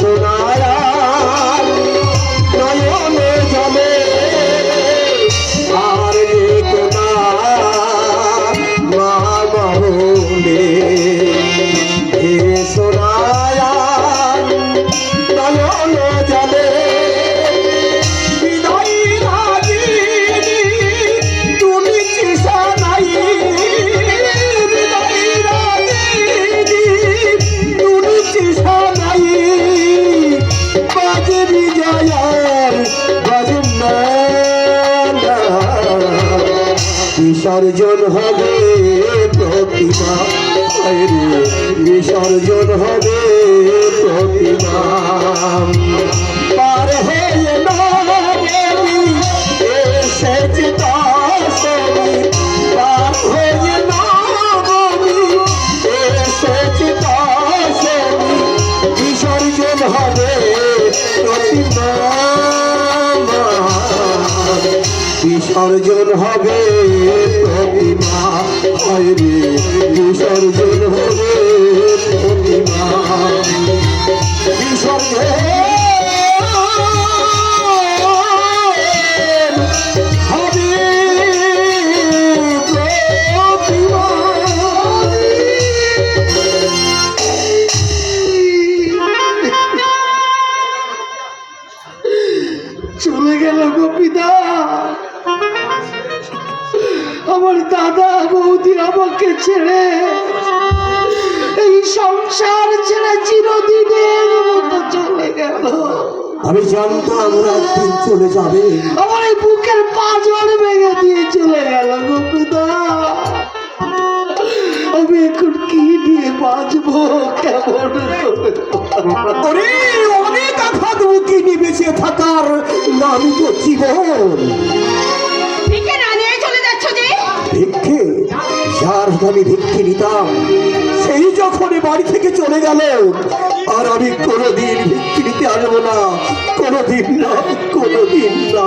সোনারা বিসর্জন হবে প্রতিমা। বিসর্জন হবে প্রতিমা। বিসর্জন হবে প্রতিমা হয় বিসর্জন আমার দাদা বৌদি আমাকে ছেড়ে এই সংসার ছেড়ে চিরদিনের মতো চলে গেল। আমি জানতাম একদিন চলে যাবে। আমার এই বুকের পাঁচবার ভেঙে দিয়ে চলে গেল গোপীদা আমি এখন কি নিয়ে বাঁচবো কেমন অনেক আঘাত মুখে নিয়ে বেঁচে থাকার নামই তো জীবন। যার আমি ভিক্ষে নিতাম। সেই যখন বাড়ি থেকে চলে গেল, আর আমি কোনোদিন ভিক্ষে নিতে আসব না, কোনোদিন না কোনোদিন না।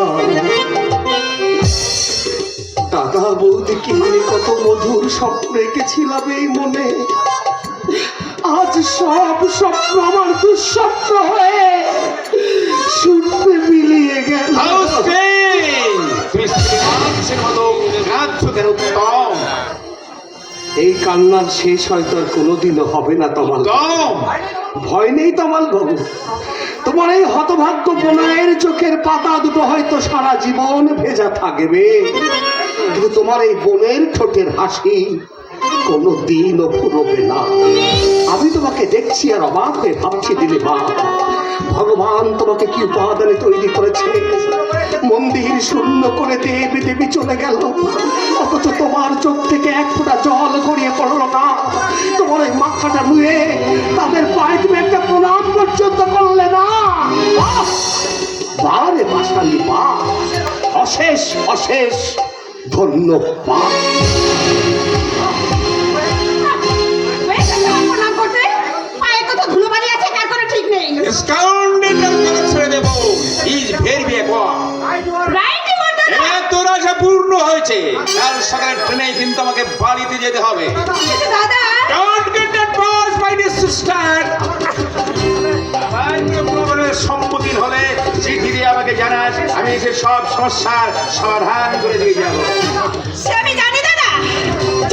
দাদা বৌদিকে নিয়ে কত মধুর স্বপ্ন এঁকেছিলাম এই মনে? আজ সব স্বপ্ন আমার দুঃস্বপ্ন হয়ে এই কান্নার শেষ হয়তো আর কোনোদিনও হবে না তোমার ভয় নেই তোমার বাবু। তোমার এই হতভাগ্য বোনায়ের চোখের পাতা দুটো হয়তো সারা জীবন ভেজা থাকবে। কিন্তু তোমার এই বোনের ঠোঁটের হাসি কোনো দিনও ফুরবে না। তোমাকে দেখছি আর অবাক হয়ে ভাবছি, দিলে মা ভগবান তোমাকে কি উপাদানে তৈরি করেছে? মন্দির শূন্য করে দেবী দেবী চলে গেল। অথচ তোমার চোখ থেকে এক ফোঁটা জল গড়িয়ে পড়ল না। তোমার ওই মাথাটা নুয়ে তাদের পায়ে তুমি একটা প্রণাম পর্যন্ত করলে না! বারে বাসালি মা অশেষ অশেষ ধন্যবাদ। ঠিক নেই স্কাউন্ডেল ছেড়ে দেবো। ইজ ভেরি বলতে এত পূর্ণ হয়েছে কাল সকালে ট্রেনে কিন্তু আমাকে বাড়িতে যেতে হবে। দাদা। Don't get that boss by this সম্মুখীন হলে চিঠি দিয়ে আমাকে জানাস আমি এসে সব সমস্যার সমাধান করে দিয়ে যাব। আমি জানি দাদা।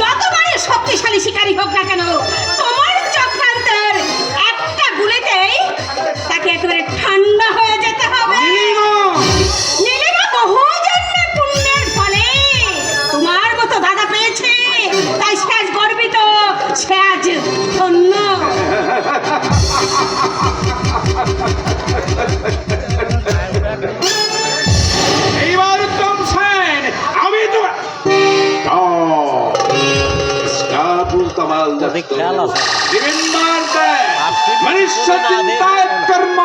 যতবারই শক্তিশালী শিকারী হোক না কেন তমাল মনুষ্য চিন্তায় কর্ম